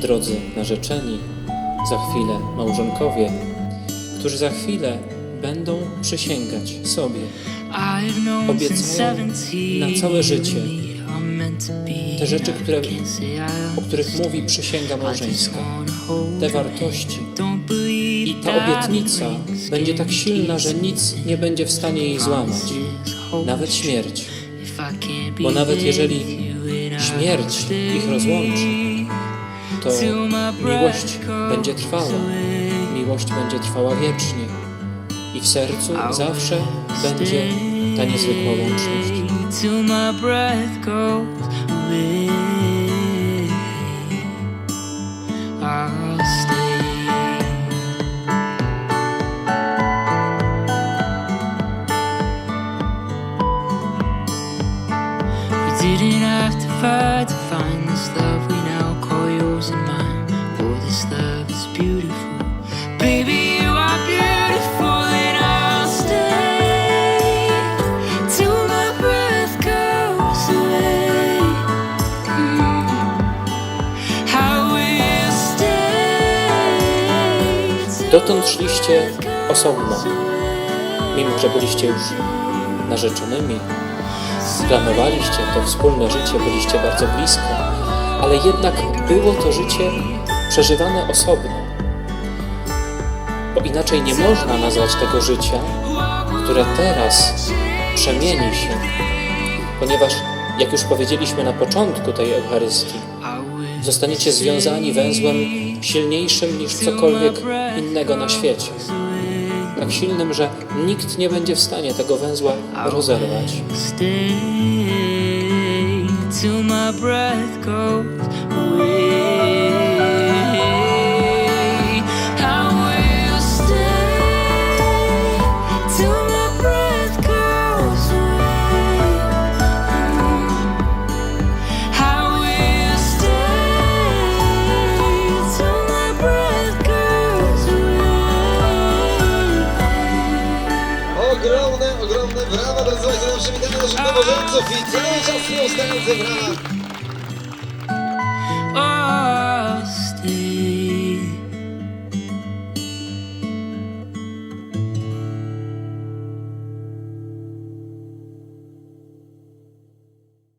drodzy narzeczeni, za chwilę małżonkowie, którzy za chwilę będą przysięgać sobie Obiecają na całe życie te rzeczy, które, o których mówi przysięga małżeńska, te wartości. I ta obietnica będzie tak silna, że nic nie będzie w stanie jej złamać, nawet śmierć. Bo nawet jeżeli Śmierć ich rozłączy, to miłość będzie trwała. Miłość będzie trwała wiecznie. I w sercu zawsze będzie ta niezwykła łączność. Didn't have to fight to find this love Dotąd szliście osobno, mimo że byliście już narzeczonymi, planowaliście to wspólne życie, byliście bardzo blisko, ale jednak było to życie przeżywane osobno. Bo inaczej nie można nazwać tego życia, które teraz przemieni się, ponieważ, jak już powiedzieliśmy na początku tej Eucharystii, zostaniecie związani węzłem silniejszym niż cokolwiek innego na świecie. Tak silnym, że nikt nie będzie w stanie tego węzła rozerwać. Ogromne, ogromne brawa, drodzy Państwo, nam przywitamy naszych nowożeńców i cały czas nieustające brawa. Oh,